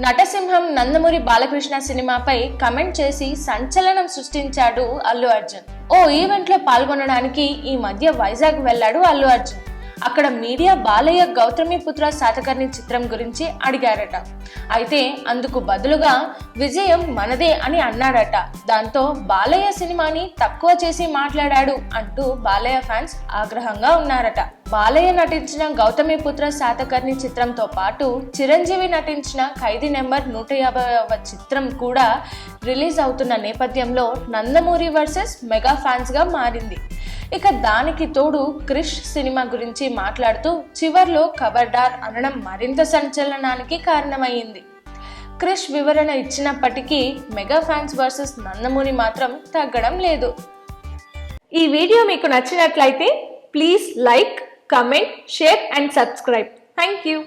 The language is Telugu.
నటసింహం నందమూరి బాలకృష్ణ సినిమాపై కమెంట్ చేసి సంచలనం సృష్టించాడు అల్లు అర్జున్. ఓ ఈవెంట్లో పాల్గొనడానికి ఈ మధ్య వైజాగ్ వెళ్ళాడు అల్లు అర్జున్. అక్కడ మీడియా బాలయ్య గౌతమి పుత్ర శాతకర్ణి చిత్రం గురించి అడిగారట. అయితే అందుకు బదులుగా విజయం మనదే అని అన్నాడట దాంతో బాలయ్య సినిమాని తక్కువ చేసి మాట్లాడాడు అంటూ బాలయ్య ఫ్యాన్స్ ఆగ్రహంగా ఉన్నారట. బాలయ్య నటించిన గౌతమి పుత్ర శాతకర్ణి చిత్రంతో పాటు చిరంజీవి నటించిన ఖైదీ నెంబర్ నూట యాభైవ చిత్రం కూడా రిలీజ్ అవుతున్న నేపథ్యంలో నందమూరి వర్సెస్ మెగా ఫ్యాన్స్గా మారింది. ఇక దానికి తోడు క్రిష్ సినిమా గురించి మాట్లాడుతూ చివర్లో కబర్డార్ అనడం మరింత సంచలనానికి కారణమైంది. క్రిష్ వివరణ ఇచ్చినప్పటికీ మెగా ఫ్యాన్స్ వర్సెస్ నందమూరి మాత్రం తగ్గడం లేదు. ఈ వీడియో మీకు నచ్చినట్లయితే please like comment share and subscribe. Thank you.